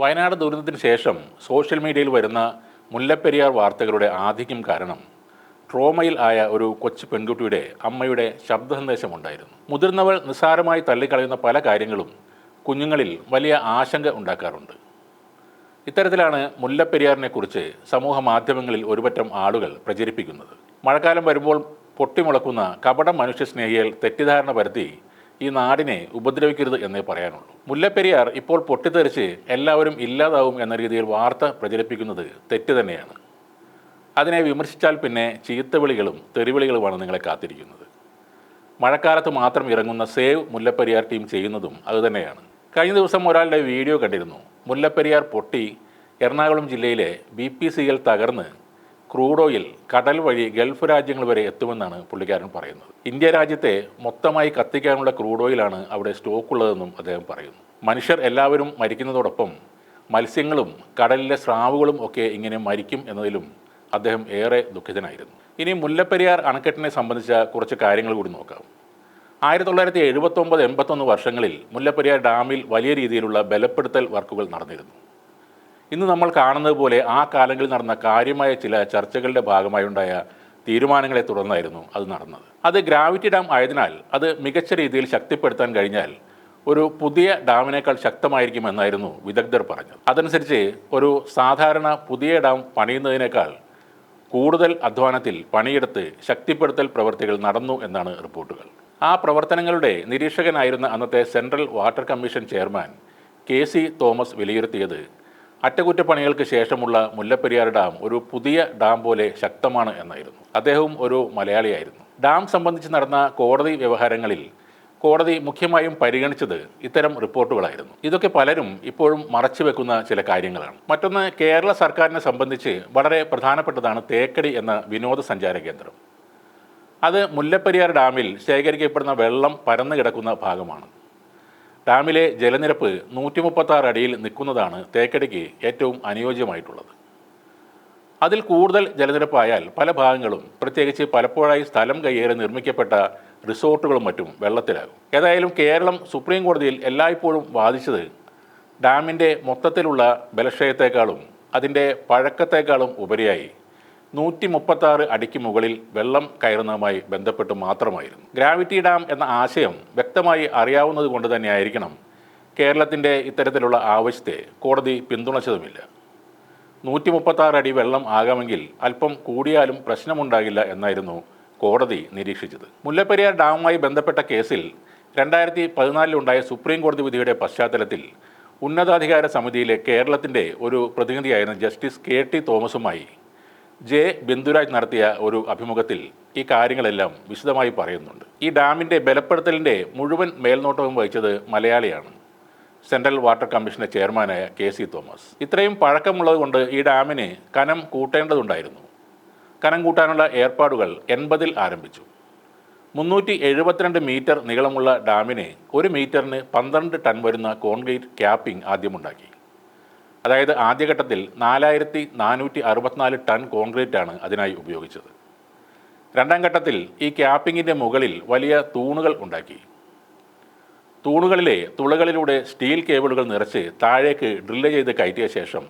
വയനാട് ദുരന്തത്തിന് ശേഷം സോഷ്യൽ മീഡിയയിൽ വരുന്ന മുല്ലപ്പെരിയാർ വാർത്തകളുടെ ആധിക്യം കാരണം ട്രോമയിൽ ആയ ഒരു കൊച്ചു പെൺകുട്ടിയുടെ അമ്മയുടെ ശബ്ദ സന്ദേശമുണ്ടായിരുന്നു മുതിർന്നവൾ നിസ്സാരമായി തള്ളിക്കളയുന്ന പല കാര്യങ്ങളും കുഞ്ഞുങ്ങളിൽ വലിയ ആശങ്ക ഉണ്ടാക്കാറുണ്ട്. ഇത്തരത്തിലാണ് മുല്ലപ്പെരിയാറിനെക്കുറിച്ച് സമൂഹ മാധ്യമങ്ങളിൽ ഒരുപറ്റം ആളുകൾ പ്രചരിപ്പിക്കുന്നത്. മഴക്കാലം വരുമ്പോൾ പൊട്ടിമുളക്കുന്ന കപട മനുഷ്യസ്നേഹികൾ തെറ്റിദ്ധാരണ പരത്തി ഈ നാടിനെ ഉപദ്രവിക്കരുത് എന്നേ പറയാനുള്ളൂ. മുല്ലപ്പെരിയാർ ഇപ്പോൾ പൊട്ടിത്തെറിച്ച് എല്ലാവരും ഇല്ലാതാവും എന്ന രീതിയിൽ വാർത്ത പ്രചരിപ്പിക്കുന്നത് തെറ്റ് തന്നെയാണ്. അതിനെ വിമർശിച്ചാൽ പിന്നെ ചീത്തവിളികളും തെറിവിളികളുമാണ് നിങ്ങളെ കാത്തിരിക്കുന്നത്. മഴക്കാലത്ത് മാത്രം ഇറങ്ങുന്ന സേവ് മുല്ലപ്പെരിയാർ ടീം ചെയ്യുന്നതും അതുതന്നെയാണ് കഴിഞ്ഞ ദിവസം ഒരാളുടെ വീഡിയോ കണ്ടിരുന്നു. മുല്ലപ്പെരിയാർ പൊട്ടി എറണാകുളം ജില്ലയിലെ ബി പി സി എൽ തകർന്ന് ക്രൂഡ് ഓയിൽ കടൽ വഴി ഗൾഫ് രാജ്യങ്ങൾ വരെ എത്തുമെന്നാണ് പുള്ളിക്കാരൻ പറയുന്നത്. ഇന്ത്യ രാജ്യത്തെ മൊത്തമായി കത്തിക്കാനുള്ള ക്രൂഡ് ഓയിലാണ് അവിടെ സ്റ്റോക്ക് ഉള്ളതെന്നും അദ്ദേഹം പറയുന്നു. മനുഷ്യർ എല്ലാവരും മരിക്കുന്നതോടൊപ്പം മത്സ്യങ്ങളും കടലിലെ സ്രാവുകളും ഒക്കെ ഇങ്ങനെ മരിക്കും എന്നതിലും അദ്ദേഹം ഏറെ ദുഃഖിതനായിരുന്നു. ഇനി മുല്ലപ്പെരിയാർ അണക്കെട്ടിനെ സംബന്ധിച്ച കുറച്ച് കാര്യങ്ങൾ കൂടി നോക്കാം. ആയിരത്തി തൊള്ളായിരത്തി എഴുപത്തൊമ്പത് എൺപത്തൊന്ന് വർഷങ്ങളിൽ മുല്ലപ്പെരിയാർ ഡാമിൽ വലിയ രീതിയിലുള്ള ബലപ്പെടുത്തൽ വർക്കുകൾ നടന്നിരുന്നു. ഇന്ന് നമ്മൾ കാണുന്നത് പോലെ ആ കാലങ്ങളിൽ നടന്ന കാര്യമായ ചില ചർച്ചകളുടെ ഭാഗമായുണ്ടായ തീരുമാനങ്ങളെ തുടർന്നായിരുന്നു അത് നടന്നത്. അത് ഗ്രാവിറ്റി ഡാം ആയതിനാൽ അത് മികച്ച രീതിയിൽ ശക്തിപ്പെടുത്താൻ കഴിഞ്ഞാൽ ഒരു പുതിയ ഡാമിനേക്കാൾ ശക്തമായിരിക്കുമെന്നായിരുന്നു വിദഗ്ധർ പറഞ്ഞത്. അതനുസരിച്ച് ഒരു സാധാരണ പുതിയ ഡാം പണിയുന്നതിനേക്കാൾ കൂടുതൽ അധ്വാനത്തിൽ പണിയെടുത്ത് ശക്തിപ്പെടുത്തൽ പ്രവൃത്തികൾ നടന്നു എന്നാണ് റിപ്പോർട്ടുകൾ. ആ പ്രവർത്തനങ്ങളുടെ നിരീക്ഷകനായിരുന്ന അന്നത്തെ central water commission chairman K C Thomas വിലയിരുത്തിയത് അറ്റകുറ്റപ്പണികൾക്ക് ശേഷമുള്ള മുല്ലപ്പെരിയാർ ഡാം ഒരു പുതിയ ഡാം പോലെ ശക്തമാണ് എന്നായിരുന്നു. അദ്ദേഹവും ഒരു മലയാളിയായിരുന്നു. ഡാം സംബന്ധിച്ച് നടന്ന കോടതി വ്യവഹാരങ്ങളിൽ കോടതി മുഖ്യമായും പരിഗണിച്ചത് ഇത്തരം റിപ്പോർട്ടുകളായിരുന്നു. ഇതൊക്കെ പലരും ഇപ്പോഴും മറച്ചുവെക്കുന്ന ചില കാര്യങ്ങളാണ്. മറ്റൊന്ന് കേരള സർക്കാരിനെ സംബന്ധിച്ച് വളരെ പ്രധാനപ്പെട്ടതാണ് തേക്കടി എന്ന വിനോദസഞ്ചാര കേന്ദ്രം. അത് മുല്ലപ്പെരിയാർ ഡാമിൽ ശേഖരിക്കപ്പെടുന്ന വെള്ളം പരന്നു കിടക്കുന്ന ഭാഗമാണ്. ഡാമിലെ ജലനിരപ്പ് നൂറ്റി മുപ്പത്താറ് അടിയിൽ നിൽക്കുന്നതാണ് തേക്കടിക്ക് ഏറ്റവും അനുയോജ്യമായിട്ടുള്ളത്. അതിൽ കൂടുതൽ ജലനിരപ്പായാൽ പല ഭാഗങ്ങളും പ്രത്യേകിച്ച് പലപ്പോഴായി സ്ഥലം കയ്യേറി നിർമ്മിക്കപ്പെട്ട റിസോർട്ടുകളും മറ്റും വെള്ളത്തിലാകും. ഏതായാലും കേരളം സുപ്രീം കോടതിയിൽ എല്ലായ്പ്പോഴും വാദിച്ചത് ഡാമിന്റെ മൊത്തത്തിലുള്ള ബലക്ഷയത്തെക്കാളും അതിന്റെ പഴക്കത്തേക്കാളും ഉപരിയായി നൂറ്റി മുപ്പത്താറ് അടിക്ക് മുകളിൽ വെള്ളം കയറുന്നതുമായി ബന്ധപ്പെട്ട് മാത്രമായിരുന്നു. ഗ്രാവിറ്റി ഡാം എന്ന ആശയം വ്യക്തമായി അറിയാവുന്നത് കൊണ്ട് തന്നെയായിരിക്കണം കേരളത്തിന്റെ ഇത്തരത്തിലുള്ള ആവശ്യത്തെ കോടതി പിന്തുണച്ചതുമില്ല. നൂറ്റി മുപ്പത്താറ് അടി വെള്ളം ആകാമെങ്കിൽ അല്പം കൂടിയാലും പ്രശ്നമുണ്ടാകില്ല എന്നായിരുന്നു കോടതി നിരീക്ഷിച്ചത്. മുല്ലപ്പെരിയാർ ഡാമുമായി ബന്ധപ്പെട്ട കേസിൽ രണ്ടായിരത്തി പതിനാലിലുണ്ടായ സുപ്രീം കോടതി വിധിയുടെ പശ്ചാത്തലത്തിൽ ഉന്നതാധികാര സമിതിയിലെ കേരളത്തിന്റെ ഒരു പ്രതിനിധിയായിരുന്ന ജസ്റ്റിസ് കെ ടി തോമസുമായി ജെ ബിന്ദുരാജ് നടത്തിയ ഒരു അഭിമുഖത്തിൽ ഈ കാര്യങ്ങളെല്ലാം വിശദമായി പറയുന്നുണ്ട്. ഈ ഡാമിന്റെ ബലപ്പെടുത്തലിന്റെ മുഴുവൻ മേൽനോട്ടവും വഹിച്ചത് മലയാളിയാണ്. സെൻട്രൽ വാട്ടർ കമ്മീഷന്റെ ചെയർമാനായ കെ സി തോമസ്. ഇത്രയും പഴക്കമുള്ളത് കൊണ്ട് ഈ ഡാമിന് കനം കൂട്ടേണ്ടതുണ്ടായിരുന്നു. കനം കൂട്ടാനുള്ള ഏർപ്പാടുകൾ എൺപതിൽ ആരംഭിച്ചു. മുന്നൂറ്റി എഴുപത്തിരണ്ട് മീറ്റർ നീളമുള്ള ഡാമിന് ഒരു മീറ്ററിന് പന്ത്രണ്ട് ടൺ വരുന്ന കോൺക്രീറ്റ് ക്യാപ്പിംഗ് ആദ്യമുണ്ടാക്കി. അതായത് ആദ്യഘട്ടത്തിൽ നാലായിരത്തി നാനൂറ്റി അറുപത്തിനാല് ടൺ കോൺക്രീറ്റാണ് അതിനായി ഉപയോഗിച്ചത്. രണ്ടാം ഘട്ടത്തിൽ ഈ ക്യാപ്പിങ്ങിന്റെ മുകളിൽ വലിയ തൂണുകൾ ഉണ്ടാക്കി. തൂണുകളിലെ തുളകളിലൂടെ സ്റ്റീൽ കേബിളുകൾ നിറച്ച് താഴേക്ക് ഡ്രില്ല് ചെയ്ത് കയറ്റിയ ശേഷം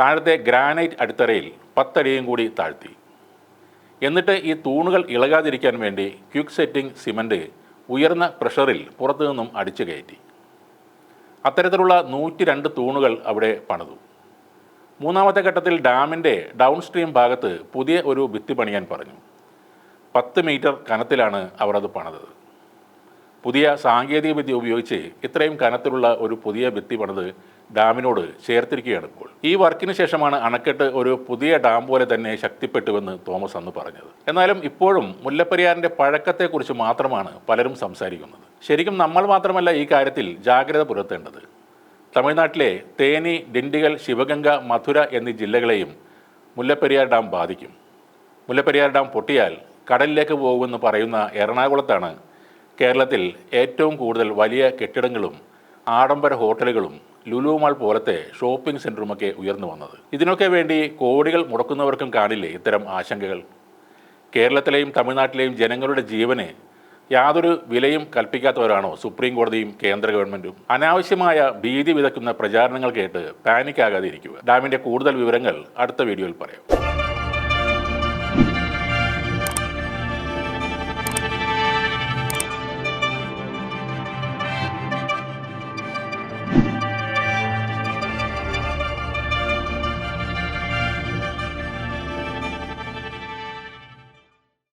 താഴത്തെ ഗ്രാനൈറ്റ് അടിത്തറയിൽ പത്തടിയും കൂടി താഴ്ത്തി. എന്നിട്ട് ഈ തൂണുകൾ ഇളകാതിരിക്കാൻ വേണ്ടി ക്വിക്ക് സെറ്റിംഗ് സിമന്റ് ഉയർന്ന പ്രഷറിൽ പുറത്തു നിന്നും അടിച്ചു കയറ്റി. അത്തരത്തിലുള്ള നൂറ്റി രണ്ട് തൂണുകൾ അവിടെ പണിതു. മൂന്നാമത്തെ ഘട്ടത്തിൽ ഡാമിന്റെ ഡൗൺ സ്ട്രീം ഭാഗത്ത് പുതിയ ഒരു ഭിത്തി പണിയാൻ പറഞ്ഞു. പത്ത് മീറ്റർ കനത്തിലാണ് അവർ അത് പണിതത്. പുതിയ സാങ്കേതിക വിദ്യ ഉപയോഗിച്ച് ഇത്രയും കനത്തിലുള്ള ഒരു പുതിയ ഭിത്തി പണിത് ഡാമിനോട് ചേർത്തിരിക്കുകയാണ് ഇപ്പോൾ. ഈ വർക്കിന് ശേഷമാണ് അണക്കെട്ട് ഒരു പുതിയ ഡാം പോലെ തന്നെ ശക്തിപ്പെട്ടുവെന്ന് തോമസ് അന്ന് പറഞ്ഞത്. എന്നാലും ഇപ്പോഴും മുല്ലപ്പെരിയാറിന്റെ പഴക്കത്തെക്കുറിച്ച് മാത്രമാണ് പലരും സംസാരിക്കുന്നത്. ശരിക്കും നമ്മൾ മാത്രമല്ല ഈ കാര്യത്തിൽ ജാഗ്രത പുലർത്തേണ്ടത്. തമിഴ്നാട്ടിലെ തേനി ഡിണ്ടിഗൽ ശിവഗംഗ മധുര എന്നീ ജില്ലകളെയും മുല്ലപ്പെരിയാർ ഡാം ബാധിക്കും. മുല്ലപ്പെരിയാർ ഡാം പൊട്ടിയാൽ കടലിലേക്ക് പോകുമെന്ന് പറയുന്ന എറണാകുളത്താണ് കേരളത്തിൽ ഏറ്റവും കൂടുതൽ വലിയ കെട്ടിടങ്ങളും ആഡംബര ഹോട്ടലുകളും ലുലുമാൾ പോലത്തെ ഷോപ്പിംഗ് സെന്ററുമൊക്കെ ഉയർന്നു വന്നത്. ഇതിനൊക്കെ വേണ്ടി കോടികൾ മുടക്കുന്നവർക്കും കാണില്ലേ ഇത്തരം ആശങ്കകൾ? കേരളത്തിലെയും തമിഴ്നാട്ടിലെയും ജനങ്ങളുടെ ജീവന് യാതൊരു വിലയും കൽപ്പിക്കാത്തവരാണോ സുപ്രീം കോടതിയും കേന്ദ്ര ഗവൺമെന്റും? അനാവശ്യമായ ഭീതി വിതയ്ക്കുന്ന പ്രചാരണങ്ങൾ കേട്ട് പാനിക് ആകാതെ ഡാമിന്റെ കൂടുതൽ വിവരങ്ങൾ അടുത്ത വീഡിയോയിൽ പറയാം.